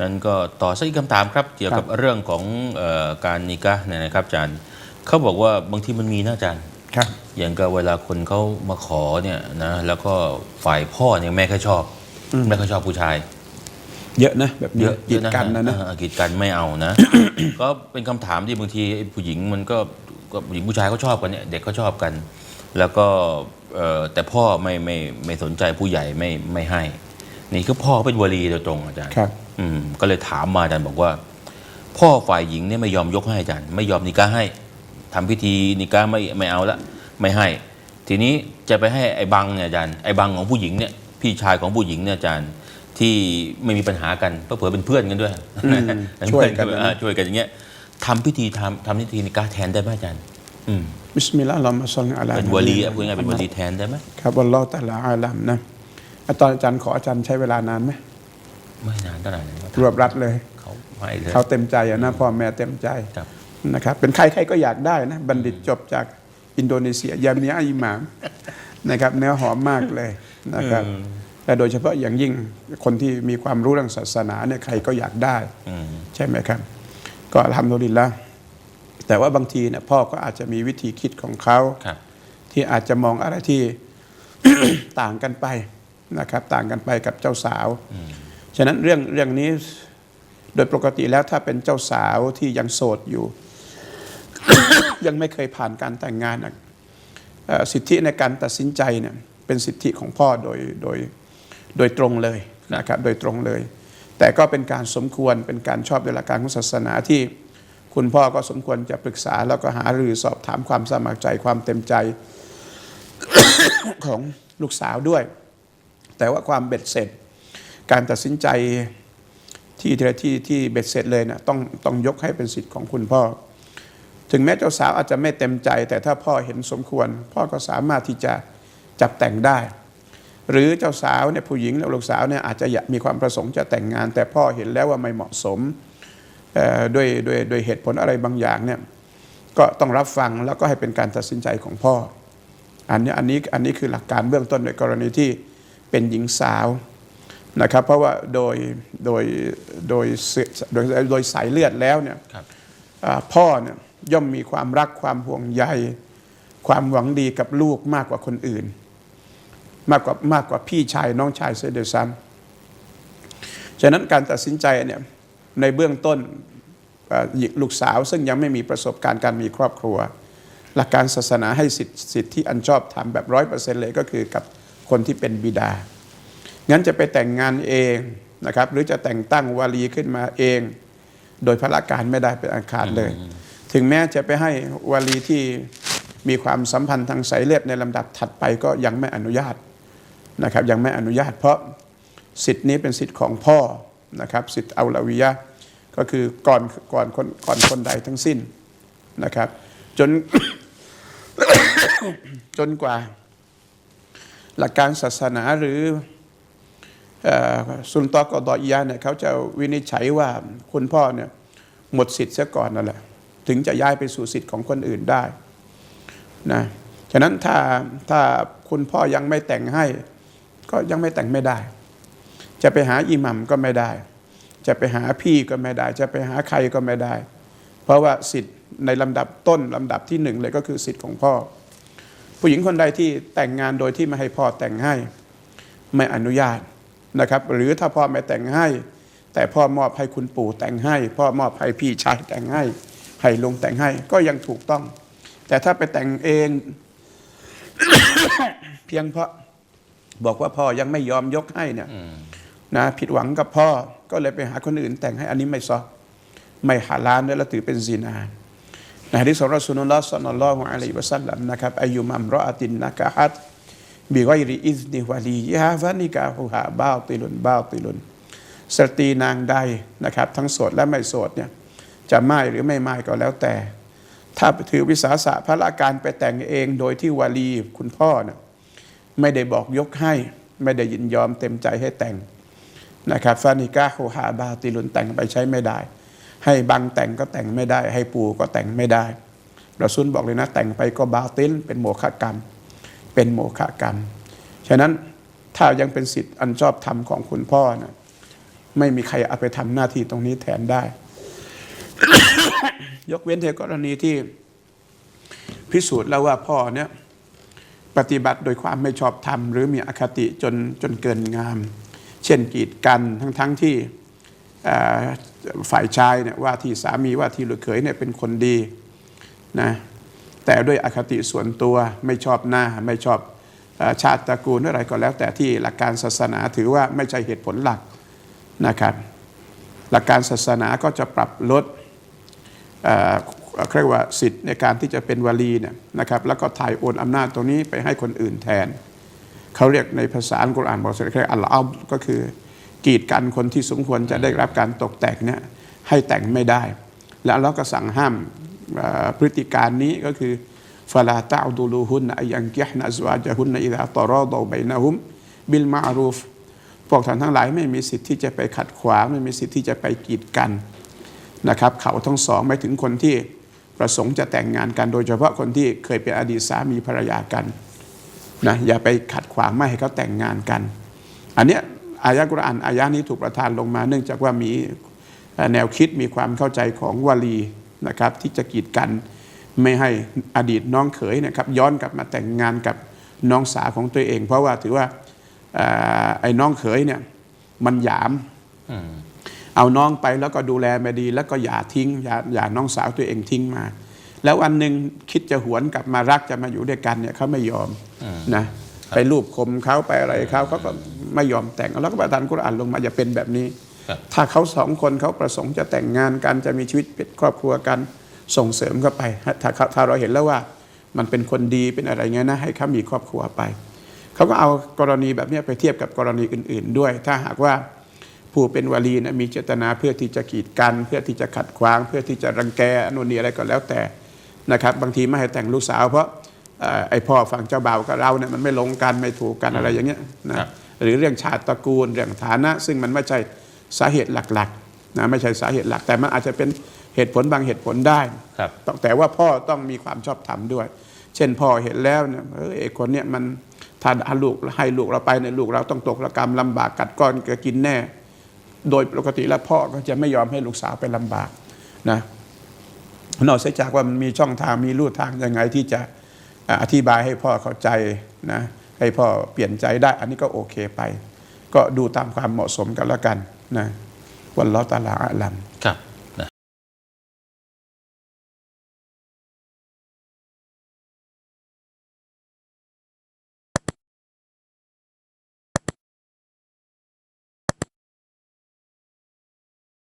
นั้นก็ต่อสักอีกคำถามครับ เกี่ยวกับเรื่องของเออการนิกะห์เนี่ยนะครับอาจารย์เขาบอกว่าบางทีมันมีนะอาจารย์ครับอย่างกับเวลาคนเขามาขอเนี่ยนะแล้วก็ฝ่ายพ่อเนี่ยไม่ค่อยชอบไม่ค่อยชอบผู้ชาย เยอะนะแบบนี้เยอะกีดกันนะนะเออกีดกันไม่เอานะ ก็เป็นคำถามที่บางทีไอ้ผู้หญิงมันก็ก็ผู้หญิงผู้ชายเขาชอบกันเนี่ยเด็กเขาชอบกัน แล้วก็เอ่อแต่พ่อไม่ไม่ไม่สนใจผู้ใหญ่ไม่ไม่ให้ นี่คือพ่อเป็นวลีโดยตรงอาจารย์ครับอืมก็เลยถามมาอาจารย์บอกว่า พ่อฝ่ายหญิงเนี่ยไม่ยอมยกให้อาจารย์ ไม่ยอมนิก้าให้ทำพิธีนิก้าไม่ไม่เอาละไม่ให้ ทีนี้จะไปให้ไอ้บังเนี่ยอาจารย์ไอ้บังของผู้หญิงเนี่ยพี่ชายของผู้หญิงเนี่ยอาจารย์ที่ไม่มีปัญหากันเผื่อๆเป็นเพื่อนกันด้วยอืมช่วยกันนะ เออช่วยกันอย่างเงี้ยทำพิธีทำทำพิธีนิก้าแทนได้ไหมอาจารย์อืม บิสมิลลาห์อัลลอฮุมะศ็อลลิอะลาเป็นวลีอะพูดง่ายๆเป็นวลีแทนได้ไหม ครับวัลลอฮฺตะอาลาอาลัมนะ อะตอนอาจารย์ขออาจารย์ใช้เวลานานไหมไม่นานเท่าไหร่นะครับรวบรัดเลยเขาไม่เลยเขาเต็มใจอะนะพ่อแม่เต็มใจครับนะครับ เป็นใครใครก็อยากได้นะบัณฑิตจบจากอินโดนีเซียยามียะอิหมามนะครับเนื้อหอมมากเลยนะครับและโดยเฉพาะอย่างยิ่งคนที่มีความรู้เรื่องศาสนาเนี่ยใครก็อยากได้อืมใช่ไหมครับ ก็ทำโดลินละแต่ว่าบางทีเนี่ยพ่อก็อาจจะมีวิธีคิดของเขาครับที่อาจจะมองอะไรที่ต่างกันไป นะครับต่างกันไปกับเจ้าสาว ฉะนั้นเรื่องเรื่องนี้โดยปกติแล้วถ้าเป็นเจ้าสาวที่ยังโสดอยู่ ยังไม่เคยผ่านการแต่งงานสิทธิในการตัดสินใจเนี่ยเป็นสิทธิของพ่อโดยโดยโดยตรงเลยนะครับโดยตรงเลย แต่ก็เป็นการสมควรเป็นการชอบโดยหลักการของศาสนาที่คุณพ่อก็สมควรจะปรึกษาแล้วก็หารือสอบถามความสมัครใจความเต็มใจของลูกสาวด้วย แต่ว่าความเบ็ดเสร็จ การตัดสินใจที่ที่ที่ที่เบ็ดเสร็จเลยนะต้องต้องยกให้เป็นสิทธิ์ของคุณพ่อ ถึงแม้เจ้าสาวอาจจะไม่เต็มใจ แต่ถ้าพ่อเห็นสมควร พ่อก็สามารถที่จะจับแต่งได้ หรือเจ้าสาวเนี่ยผู้หญิงและลูกสาวเนี่ยอาจจะมีความประสงค์จะแต่งงาน แต่พ่อเห็นแล้วว่าไม่เหมาะสมด้วยด้วยด้วยเหตุผลอะไรบางอย่างเนี่ยก็ต้องรับฟังแล้วก็ให้เป็นการตัดสินใจของพ่ออันนี้อันนี้อันนี้คือหลักการเบื้องต้นในกรณีที่ เป็นหญิงสาวนะครับ เพราะว่าโดยโดยโดยเสืโดยโดยสายเลือดแล้วเนี่ยครับอ่าพ่อเนี่ยย่อมมีความรักความห่วงใย ความหวังดีกับลูกมากกว่าคนอื่น มากกว่ามากกว่าพี่ชายน้องชายเสียด้วยซ้ำฉะนั้นการตัดสินใจเนี่ยในเบื้องต้นอ่าหญิงลูกสาวซึ่งยังไม่มีประสบการณ์การมีครอบครัว หลักการศาสนาให้สิทธิสิทธิที่อันชอบทำแบบร้อยเปอร์เซ็นต์เลยก็คือกับ คนที่เป็นบิดา งั้นจะไปแต่งงานเองนะครับ หรือจะแต่งตั้งวาลีขึ้นมาเอง โดยพระการไม่ได้เป็นอันขาดเลย ถึงแม้จะไปให้วาลีที่มีความสัมพันธ์ทางสายเลือดในลำดับถัดไปก็ยังไม่อนุญาตนะครับ ยังไม่อนุญาต เพราะสิทธินี้เป็นสิทธิ์ของพ่อนะครับ สิทธิ์อัลลาวิยะก็คือก่อนก่อนคนก่อนคนใดทั้งสิ้นนะครับ จนจนกว่า หลักการศาสนาหรือสุนตอกอดอยะห์เนี่ยเขาจะวินิจฉัยว่าคุณพ่อเนี่ยหมดสิทธิ์เสียก่อนนั่นแหละถึงจะย้ายไปสู่สิทธิ์ของคนอื่นได้นะฉะนั้นถ้าถ้าคุณพ่อยังไม่แต่งให้ ก็ยังไม่แต่งไม่ได้ จะไปหาอิหมัมก็ไม่ได้ จะไปหาพี่ก็ไม่ได้ จะไปหาใครก็ไม่ได้ เพราะว่าสิทธิ์ในลำดับต้นลำดับที่หนึ่งเลยก็คือสิทธิ์ของพ่อ ผู้หญิงคนใดที่แต่งงานโดยที่ไม่ให้พ่อแต่งให้ ไม่อนุญาตนะครับ หรือถ้าพ่อไม่แต่งให้ แต่พ่อมอบให้คุณปู่แต่งให้ พ่อมอบให้พี่ชายแต่งให้ให้ลุงแต่งให้ก็ยังถูกต้อง แต่ถ้าไปแต่งเอง เพียงเพราะบอกว่าพ่อยังไม่ยอมยกให้เนี่ยนะผิดหวังกับพ่อก็เลยไปหาคนอื่นแต่งให้อันนี้ไม่ซอไม่ฮาลาลด้วยและถือเป็นซีนา ในฮะดิษของรอสูลุลลอฮ์ศ็อลลัลลอฮุอะลัยฮิวะซัลลัมนะครับอายุมัมรออตินนะกะฮัตบิกอยริอิซนิวะลียะฮะฟะนิกาฮุฮาบาติลุนบาติลุนสตรีนางใดนะครับ ทั้งโสดและไม่โสดเนี่ยจะไม่หรือไม่ไม่ก็แล้วแต่ ถ้าถือวิสาสะพระละการไปแต่งเองโดยที่วาลีคุณพ่อเนี่ยไม่ได้บอกยกให้ ไม่ได้ยินยอมเต็มใจให้แต่งนะครับฟานิกาฮูฮาบาติลุนแต่งไปใช้ไม่ได้ ให้บังแต่งก็แต่งไม่ได้ ให้ปู่ก็แต่งไม่ได้เราซุนบอกเลยนะ แต่งไปก็บาติลเป็นโมฆะกรรม เป็นโมฆะกรรม ฉะนั้นถ้ายังเป็นสิทธิ์อันชอบธรรมของคุณพ่อนะไม่มีใครเอาไปทำหน้าที่ตรงนี้แทนได้ ยกเว้นในกรณีที่พิสูจน์แล้วว่าพ่อเนี่ยปฏิบัติโดยความไม่ชอบธรรม หรือมีอคติจนจนเกินงาม เช่นกีดกันทั้งทั้งๆที่ ฝ่ายชายเนี่ยว่าที่สามีว่าที่ลูกเขยเนี่ยเป็นคนดีนะแต่ด้วยอคติส่วนตัวไม่ชอบหน้าไม่ชอบอชาติตระกูลอะไรก็แล้ว แต่ที่หลักการศาสนาถือว่าไม่ใช่เหตุผลหลักนะครับ หลักการศาสนาก็จะปรับลดเอ่อเรียกว่าสิทธิ์ในการที่จะเป็นวลีเนี่ยนะครับแล้วก็ถ่ายโอนอำนาจตรงนี้ไปให้คนอื่นแทน เขาเรียกในภาษาอัลกุรอานบอกเสร็จเรียกอัลอัลก็คือ กีดกันคนที่สมควรจะได้รับการตกแต่งเนี่ยให้แต่งไม่ได้ และเราก็สั่งห้ามเอ่อพฤติการนี้ก็คือฟาลาตาดูลูฮุนอายังกิฮนะซวาจฮุนอิดะตอรอดอไบนะฮุมบิลมารูฟพวกท่านทั้งหลายไม่มีสิทธิ์ที่จะไปขัดขวางไม่มีสิทธิ์ที่จะไปกีดกันนะครับเขาทั้งสองไม่ถึงคนที่ประสงค์จะแต่งงานกัน โดยเฉพาะคนที่เคยเป็นอดีตสามีภรรยากันนะอย่าไปขัดขวางไม่ให้เขาแต่งงานกัน อันเนี้ย อายะกุรอานอายะนี้ถูกประทานลงมา เนื่องจากว่ามีเอ่อแนวคิดมีความเข้าใจของวลีนะครับที่จะกีดกันไม่ให้อดีตน้องเขยนะครับย้อนกลับมาแต่งงานกับน้องสาวของตัวเอง เพราะว่าถือว่าเอ่อไอ้น้องเขยเนี่ยมันหยามอืมเอาน้องไปแล้วก็ดูแลไม่ดี แล้วก็อย่าทิ้งอย่าอย่าน้องสาวตัวเองทิ้งมา แล้ววันหนึ่งคิดจะหวนกลับมารักจะมาอยู่ด้วยกันเนี่ยเขาไม่ยอมนะไปรูปคมเขาไปอะไรเขาเขาก็ ไม่ยอมแต่งแล้วก็ประทานกุรอานลงมาอย่าเป็นแบบนี้ครับถ้าเขาสองคนเขาประสงค์จะแต่งงานกันจะมีชีวิตเป็นครอบครัวกันส่งเสริมเข้าไปถ้าเขาถ้าเราเห็นแล้วว่ามันเป็นคนดีเป็นอะไรเงี้ยนะให้เขามีครอบครัวไปเขาก็เอากรณีแบบเนี้ยไปเทียบกับกรณีอื่น ๆ ด้วย ถ้าหากว่าผู้เป็นวลีนะมีเจตนาเพื่อที่จะกีดกัน เพื่อที่จะขัดขวาง เพื่อที่จะรังแกอนนุนนีอะไรก็แล้วแต่นะครับ บางทีไม่ให้แต่งลูกสาวเพราะเอ่อไอพ่อฝั่งเจ้าบ่าวกับเราเนี่ยมันไม่ลงกันไม่ถูกกันอะไรอย่างเงี้ยนะครับ หรือเรื่องชาติตระกูลเรื่องฐานะ ซึ่งมันไม่ใช่สาเหตุหลักๆนะไม่ใช่สาเหตุหลัก แต่มันอาจจะเป็นเหตุผลบางเหตุผลได้ครับต้องแต่ว่าพ่อต้องมีความชอบธรรมด้วย เช่นพ่อเห็นแล้วเนี่ยเออไอ้คนเนี่ยมันถ้าเอาลูกให้ลูกเราไปเนี่ยลูกเราต้องตกระกรรมลำบากกัดก้อนก็กินแน่ โดยปกติแล้วพ่อก็จะไม่ยอมให้ลูกสาวไปลำบากนะนอกเสียจากว่ามันมีช่องทางมีรูทางยังไงที่จะอ่าอธิบายให้พ่อเข้าใจนะ ให้พ่อเปลี่ยนใจได้ อันนี้ก็โอเคไป ก็ดูตามความเหมาะสมกันแล้วกันนะวันล้อตาลาอัลัม